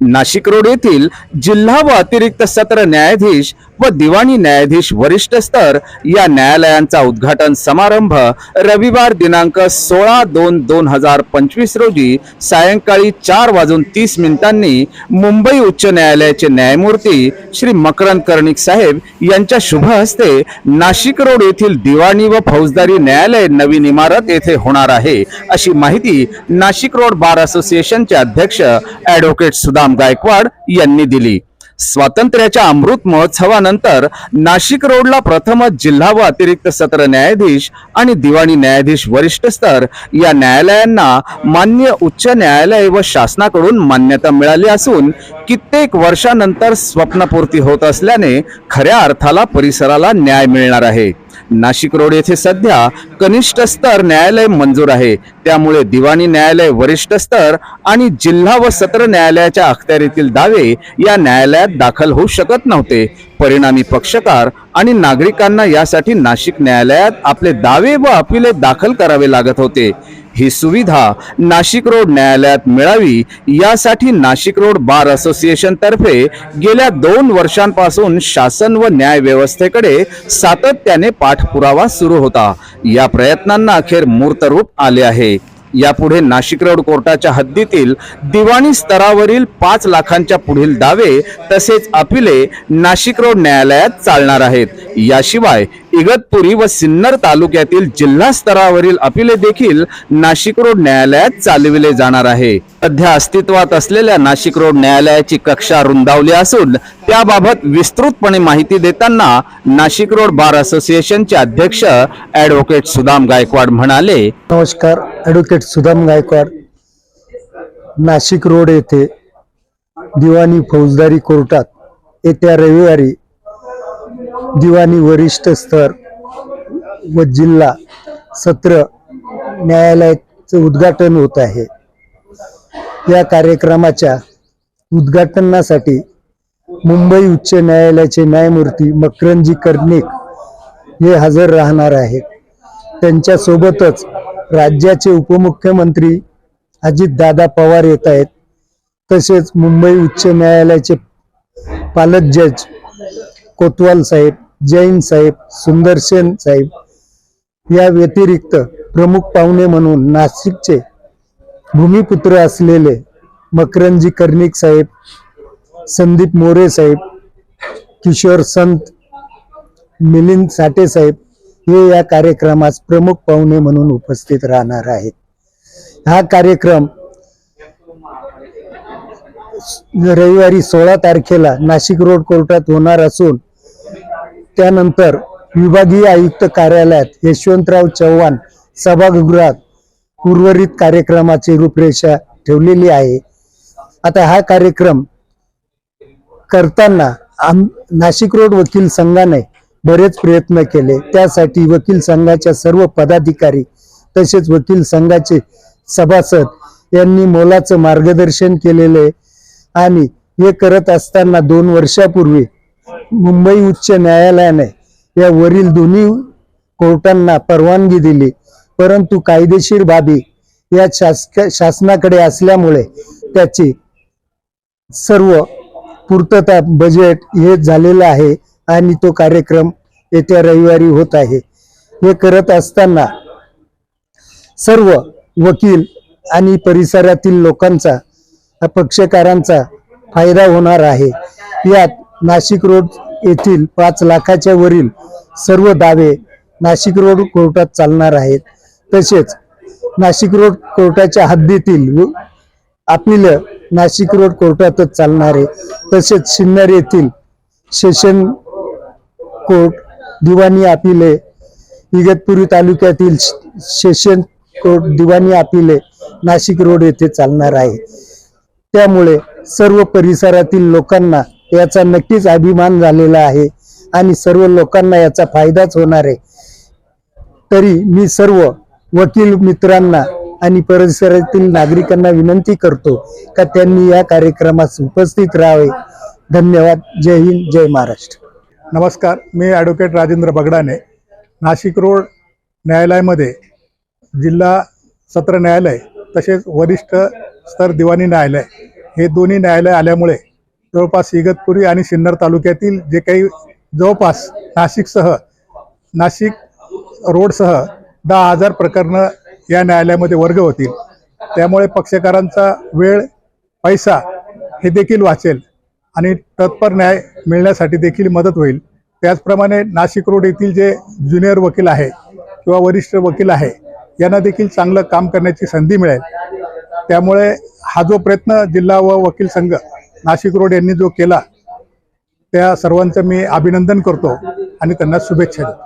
Nashik road येथील जिल्हा व अतिरिक्त सत्र न्यायाधीश व दिवाणी न्यायाधीश वरिष्ठ स्तर या न्यायालयांचा उद्घाटन समारंभ रविवार दिनांक सोळा दोन दोन हजार पंचवीस रोजी सायंकाळी चार वाजून तीस मिनिटांनी मुंबई उच्च न्यायालयाचे न्यायमूर्ती श्री मकरंद कर्णिक साहेब यांच्या शुभ हस्ते नाशिक रोड येथील दिवाणी व फौजदारी न्यायालय नवीन इमारत येथे होणार आहे. अशी माहिती नाशिक रोड बार असोसिएशनचे अध्यक्ष ऍडव्होकेट सुदाम गायकवाड यांनी दिली. स्वातंत्र्याच्या अमृत महोत्सवानंतर नाशिक रोडला प्रथमच जिल्हा व अतिरिक्त सत्र न्यायाधीश आणि दिवाणी न्यायाधीश वरिष्ठ स्तर या न्यायालयांना मान्य उच्च न्यायालय व शासनाकडून मान्यता मिळाली असून कित्येक वर्षानंतर स्वप्नपूर्ती होत असल्याने खऱ्या अर्थाला परिसराला न्याय मिळणार आहे. नाशिक रोड येथे सध्या कनिष्ठ स्तर न्यायालय मंजूर आहे. त्यामुळे दिवाणी न्यायालय वरिष्ठ स्तर आणि जिल्हा व सत्र न्यायालयाच्या अखत्यारीतील दावे या न्यायालयात दाखल होऊ शकत नव्हते. परिणामी पक्षकार आणि नागरिकांना यासाठी नाशिक न्यायालयात आपले दावे व अपिले दाखल करावे लागत होते. ही सुविधा नाशिक रोड न्यायालयात मिळावी यासाठी नाशिक रोड बार असोसिएशन तर्फे गेल्या दोन वर्षांपासून शासन व न्याय व्यवस्थेकडे सातत्याने पाठपुरावा सुरू होता. या प्रयत्नांना अखेर मूर्तरूप आले आहे. यापुढे नाशिक रोड कोर्टाच्या हद्दीतील दिवाणी स्तरावरील पाच लाखांच्या पुढील दावे तसेच अपिले नाशिक रोड न्यायालयात चालणार आहेत. याशिवाय इगतपुरी व सिन्नर तालुक्यातील जिल्हा स्तरावरील अपिले देखील नाशिक रोड न्यायालयात चालविले जाणार आहे. सध्या अस्तित्वात असलेल्या नाशिक रोड न्यायालयाची कक्षा रुंदावली असून त्याबाबत विस्तृतपणे माहिती देताना नाशिक रोड बार असोसिएशनचे अध्यक्ष ऍडव्होकेट सुदाम गायकवाड म्हणाले नमस्कार ॲडव्होकेट सुदाम गायकवाड. नाशिक रोड येथे दिवाणी फौजदारी कोर्टात येत्या रविवारी दिवाणी वरिष्ठ स्तर व जिल्हा सत्र न्यायालयाचं उद्घाटन होत आहे. या कार्यक्रमाच्या उद्घाटनासाठी मुंबई उच्च न्यायालयाचे न्यायमूर्ती मकरंजी कर्णिक हे हजर राहणार आहेत. त्यांच्यासोबतच राज्याचे उपमुख्यमंत्री अजितदादा पवार येत आहेत. तसेच मुंबई उच्च न्यायालयाचे पालक जज कोतवाल साहेब जैन साहेब सुंदरसेन साहेब या व्यतिरिक्त प्रमुख पाहुणे म्हणून नाशिकचे भूमिपुत्र असलेले मकरंजी कर्णिक साहेब संदीप मोरे साहेब किशोर संत मिलिंद साठे साहेब हे या कार्यक्रमास प्रमुख पाहुणे म्हणून उपस्थित राहणार आहेत. हा कार्यक्रम रविवारी सोळा तारखेला नाशिक रोड कोर्टात होणार असून त्यानंतर विभागीय आयुक्त कार्यालयात यशवंतराव चव्हाण सभागृहात उर्वरित कार्यक्रमाची रूपरेषा ठेवलेली आहे. आता हा कार्यक्रम करताना आम नाशिक रोड वकील संघाने बरेच प्रयत्न केले. त्यासाठी वकील संघाच्या सर्व पदाधिकारी तसेच वकील संघाचे सभासद यांनी मोलाचं मार्गदर्शन केलेले आणि हे करत असताना दोन वर्षापूर्वी मुंबई उच्च न्यायालयाने या वरील दोन्ही कोर्टांना परवानगी दिली. परंतु कायदेशीर बाबी या शासक शासनाकडे असल्यामुळे त्याची सर्व पूर्तता बजेट हे झालेलं आहे आणि तो कार्यक्रम येत्या रविवारी होत आहे. हे करत असताना सर्व वकील आणि परिसरातील लोकांचा पक्षकारांचा फायदा होणार आहे. यात नाशिक रोड येथील पाच लाखाच्या वरील सर्व दावे नाशिक रोड कोर्टात चालणार आहेत. तसेच नाशिक रोड कोर्टाच्या हद्दीतील अपील नाशिक रोड कोर्टातच चालणार आहे. तसेच सिन्नर येथील सेशन कोर्ट दिवाणी अपिले इगतपुरी तालुक्यातील सेशन कोर्ट दिवाणी अपिले नाशिक रोड येथे चालणार आहे. त्यामुळे सर्व परिसरातील लोकांना याचा नक्कीच अभिमान झालेला आहे आणि सर्व लोकांना याचा फायदाच होणार आहे. तरी मी सर्व वकील मित्रांना आणि परिसरातील नागरिकांना विनंती करतो का त्यांनी या कार्यक्रमास उपस्थित राहावे. धन्यवाद. जय हिंद जय महाराष्ट्र. नमस्कार. मी ॲडव्होकेट राजेंद्र बगडाने नाशिक रोड न्यायालयामध्ये जिल्हा सत्र न्यायालय तसेच वरिष्ठ स्तर दिवाणी न्यायालय हे दोन्ही न्यायालय आल्यामुळे जवळपास इगतपुरी आणि सिन्नर तालुक्यातील जे काही जवळपास नाशिकसह नाशिक रोडसह दहा हजार प्रकरणं या न्यायालयामध्ये वर्ग होतील. त्यामुळे पक्षकारांचा वेळ पैसा हे देखील वाचेल आणि तत्पर न्याय मिळण्यासाठी देखील मदत होईल. त्याचप्रमाणे नाशिक रोड येथील जे ज्युनियर वकील आहे किंवा वरिष्ठ वकील आहे यांना देखील चांगलं काम करण्याची संधी मिळेल. त्यामुळे हा जो प्रयत्न जिल्हा व वकील संघ नाशिक रोड यांनी जो केला त्या सर्वांचं मी अभिनंदन करतो आणि त्यांना शुभेच्छा देतो.